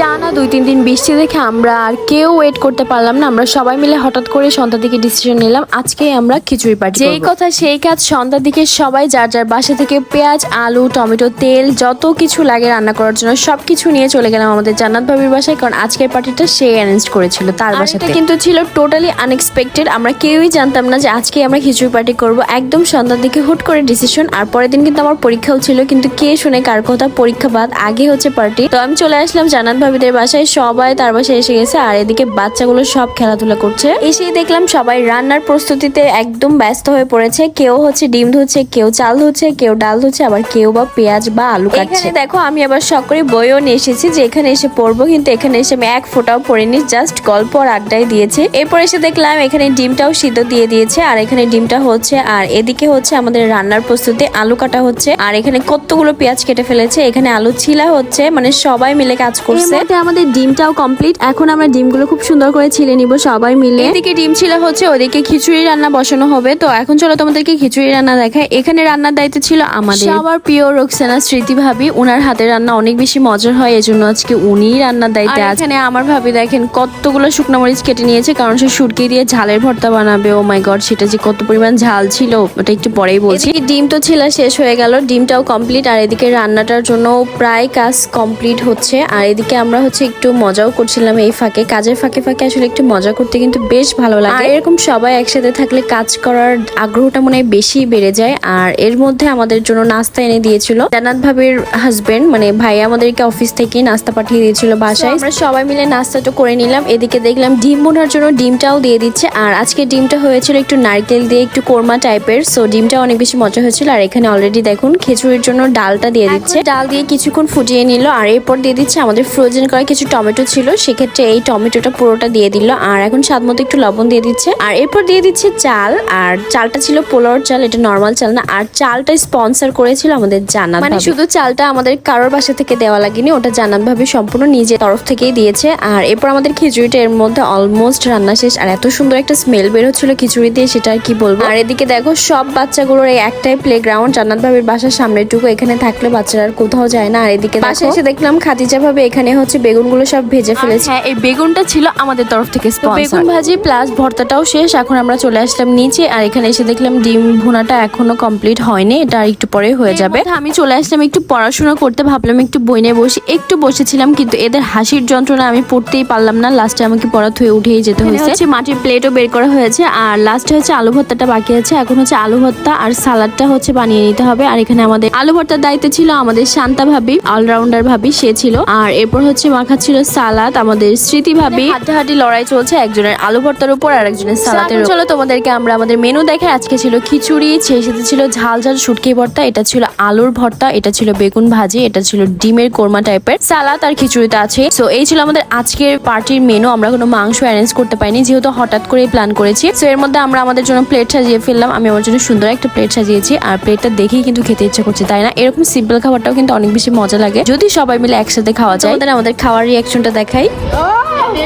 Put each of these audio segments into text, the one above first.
টানা দুই তিন দিন বৃষ্টি দেখে আমরা আর কেউ ওয়েট করতে পারলাম না। আমরা সবাই মিলে হঠাৎ করে সন্ধ্যার দিকে ডিসিশন নিলাম আজকে আমরা খিচুড়ি পার্টি যেই কথা সেই কাজ সন্ধ্যার দিকে সবাই যার যার বাসা থেকে পেঁয়াজ আলু টমেটো তেল যত কিছু লাগে রান্না করার জন্য সব কিছু নিয়ে চলে গেলাম আমাদের জান্নাত ভাবির বাসায় কারণ আজকের পার্টিটা সে অ্যারেঞ্জ করেছিল তার বাসাতে। কিন্তু ছিল টোটালি আনএক্সপেক্টেড আমরা কেউই জানতাম না যে আজকে আমরা খিচুড়ি পার্টি করব। একদম সন্ধ্যার দিকে হুট করে ডিসিশন আর পরের দিন কিন্তু আমার পরীক্ষাও ছিল কিন্তু কে শুনে কার কথা পরীক্ষা বাদ আগে হচ্ছে পার্টি তো আমি চলে আসলাম জানাত ভাবিদের বাসায় সবাই তার বাসায় এসে গেছে আর এদিকে বাচ্চাগুলো সব খেলাধুলা করছে। এসেই দেখলাম সবাই রান্নার প্রস্তুতিতে একদম ব্যস্ত হয়ে পড়েছে। কেউ হচ্ছে ডিম ধুচ্ছে কেউ চাল ধুচ্ছে কেউ ডাল ধুচ্ছে আবার কেউ বা পেঁয়াজ বা আলু কাটছে। দেখো আমি আবার শখ করে বইও নিয়ে এসেছি যে এখানে এসে পড়ব কিন্তু এখানে এসে আমি এক ফোঁটাও পড়িনি জাস্ট গল্প আর আড্ডায় দিয়েছে। এরপর এসে দেখলাম এখানে ডিমটাও সিদ্ধ দিয়ে দিয়েছে আর এখানে ডিমটা হচ্ছে আর এদিকে হচ্ছে আমাদের রান্নার প্রস্তুতি আলু কাটা হচ্ছে আর এখানে কতগুলো পেঁয়াজ কেটে ফেলেছে এখানে আলু ছিলা হচ্ছে মানে সবাই মিলে কাজ করছে। আমাদের ডিমটাও কমপ্লিট এখন আমরা ডিমগুলো খুব সুন্দর করে ছিলে নিব সবাই মিলে। এদিকে ডিম ছিল হচ্ছে ওদিকে খিচুড়ি রান্না বসানো হবে। তো এখন চলো তোমাদেরকে খিচুড়ি রান্না দেখায় এখানে রান্নার দায়িত্ব ছিল আমাদের। সবার প্রিয় রোকসানা স্মৃতি ভাবি উনার হাতের রান্না অনেক বেশি মজার হয় এজন্য আজকে উনিই রান্নার দায়িত্বে এখানে আমার ভাবি দেখেন কতগুলো শুকনো মরিচ কেটে নিয়েছে কারণ সে সুটকি দিয়ে ঝালের ভর্তা বানাবে। ও মাই গড সেটা যে কত পরিমাণ ঝাল ছিল ওটা একটু পরেই বলছি। ডিম তো ছিল শেষ হয়ে গেল ডিমটাও কমপ্লিট আর এদিকে রান্নাটার জন্য প্রায় কাজ কমপ্লিট হচ্ছে। আর এদিকে আমরা হচ্ছে একটু মজাও করছিলাম এই ফাঁকে। কাজের ফাঁকে ফাঁকে আসলে একটু মজা করতে কিন্তু বেশ ভালো লাগে। আর এরকম সবাই একসাথে থাকলে কাজ করার আগ্রহটা মনে হয় বেশি বেড়ে যায়। আর এর মধ্যে আমাদের জন্য নাস্তা এনে দিয়েছিল জান্নাত ভাবির হাজবেন্ড মানে ভাই আমাদেরকে অফিস থেকে নাস্তা পাঠিয়ে দিয়েছিল বাসায়। আমরা সবাই মিলে নাস্তাটা করে নিলাম। এদিকে দেখলাম ডিম বোনার জন্য ডিমটাও দিয়ে দিচ্ছে। আর আজকে ডিমটা হয়েছিল একটু নারকেল দিয়ে একটু কোরমা টাইপের। সো ডিমটা অনেক বেশি মজা হয়েছিল। আর এখানে অলরেডি দেখুন খিচুড়ির জন্য ডালটা দিয়ে দিচ্ছে। ডাল দিয়ে কিছুক্ষণ ফুটিয়ে নিল। আর এরপর দিয়ে দিচ্ছে আমাদের ফ্রোজেন করা কিছু টমেটো ছিল সেক্ষেত্রে এই টমেটোটা পুরোটা দিয়ে দিল। আর এখন স্বাদ মতো একটু লবণ দিয়ে দিচ্ছে। আর এরপর দিয়ে দিচ্ছে চাল। আর চালটা ছিল পোলাওর চাল এটা নর্মাল চাল না। আর চালটা স্পন্সর করেছিল আমাদের জানাত মানে শুধু চালটা আমাদের কারোর বাসা থেকে দেওয়া লাগেনি ওটা জানাত ভাবে সম্পূর্ণ নিজের তরফ থেকেই দিয়েছে। আর এরপর আমাদের খিচুড়িটা এর মধ্যে অলমোস্ট রান্না শেষ। আর এত সুন্দর একটা স্মেল বের হচ্ছিল খিচুড়ি দিয়ে সেটা আর কি বলব? আর এদিকে দেখো সব বাচ্চাগুলোর এই একটাই প্লে গ্রাউন্ড জান্নাত ভাবির বাসার সামনেটুকু এখানে থাকলে বাচ্চারা আর কোথাও যায় না। আর এদিকে বাসায় এসে দেখলাম খাদিজা ভাবে এখানে হচ্ছে বেগুনগুলো সব ভেজে ফেলেছে। হ্যাঁ এই বেগুনটা ছিল আমাদের তরফ থেকে বেগুন ভাজি প্লাস ভর্তাটাও শেষ এখন আমরা চলে আসলাম নিচে আর এখানে এসে দেখলাম ডিম ভুনাটা এখনও কমপ্লিট হয়নি এটা আর একটু পরে হয়ে যাবে। আমি চলে আসলাম একটু পড়াশোনা করতে ভাবলাম একটু বই নিয়ে বসে একটু বসেছিলাম কিন্তু এদের হাসির যন্ত্রণা আমি পড়তেই পারলাম না লাস্টে আমাকে পড়া থুয়ে উঠেই যেতে হয়েছে। মাটির প্লেটও বের করা হয়েছে আর লাস্টে হচ্ছে আলু ভর্তাটা বাকি আছে এখন হচ্ছে আলু ভর্তা আর সালাডটা হচ্ছে বানিয়ে নিতে হবে আর এখানে আমাদের আলু ভর্তার দায়িত্ব ছিল আমাদের শান্তা ভাবি অলরাউন্ডার ভাবি সে ছিল আর এরপর হচ্ছে মাখা ছিল সালাদ আমাদের স্মৃতি ভাবি। হাড্ডাহাড্ডি লড়াই চলছে একজনের আলু ভর্তার উপর আর একজনের সালাদের। চলো তোমাদেরকে আমরা আমাদের মেনু দেখে আজকে ছিল খিচুড়ি সেই সাথে ছিল ঝাল ঝাল শুটকি ভর্তা এটা ছিল আলুর ভর্তা এটা ছিল বেগুন ভাজি এটা ছিল ডিমের কোরমা টাইপের সালাদ আর খিচুড়িতে আছে। সো এই ছিল আমাদের আজকের পার্টির মেনু আমরা কোনো মাংস অ্যারেঞ্জ করতে পারিনি যেহেতু হঠাৎ করে প্ল্যান করেছি। সো এর মধ্যে আমরা আমাদের জন্য প্লেট সাজিয়ে ফেললাম। আমি আমার জন্য সুন্দর একটা প্লেট সাজিয়েছি আর প্লেটটা দেখেই কিন্তু খেতে ইচ্ছা করছে তাই না? এরকম সিম্পল খাবারটাও কিন্তু অনেক বেশি মজা লাগে। যদি সবাই মিলে একসাথে খাওয়া যায়। আমাদের আমাদের খাওয়ার রিয়াকশনটা দেখাই।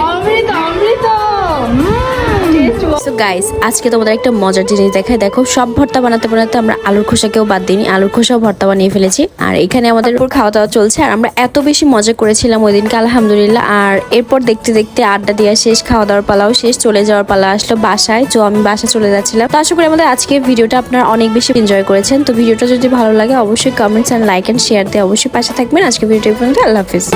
অমৃত অমৃত! সো গাইস আজকে তোমাদের একটা মজার জিনিস দেখায় দেখো, সব ভর্তা বানাতে বানাতে আমরা আলুর খোসাকেও বাদ দিইনি। আলুর খোসাও ভর্তা বানিয়ে ফেলেছি। আর এখানে আমাদের উপর খাওয়া দাওয়া চলছে। আর আমরা এত বেশি মজা করেছিলাম ওই দিনকে আলহামদুলিল্লাহ। আর এরপর দেখতে দেখতে আড্ডা দেওয়া শেষ খাওয়া দাওয়ার পালাও শেষ, চলে যাওয়ার পালা আসলো বাসায়। তো আমি বাসা চলে যাচ্ছিলাম। তো আশা করি আমাদের আজকে ভিডিওটা আপনারা অনেক বেশি এনজয় করেছেন। তো ভিডিওটা যদি ভালো লাগে, অবশ্যই comments and like and share দিয়ে অবশ্যই পাশে থাকবেন। আজকে ভিডিও পর্যন্ত। আল্লাহ হাফিজ।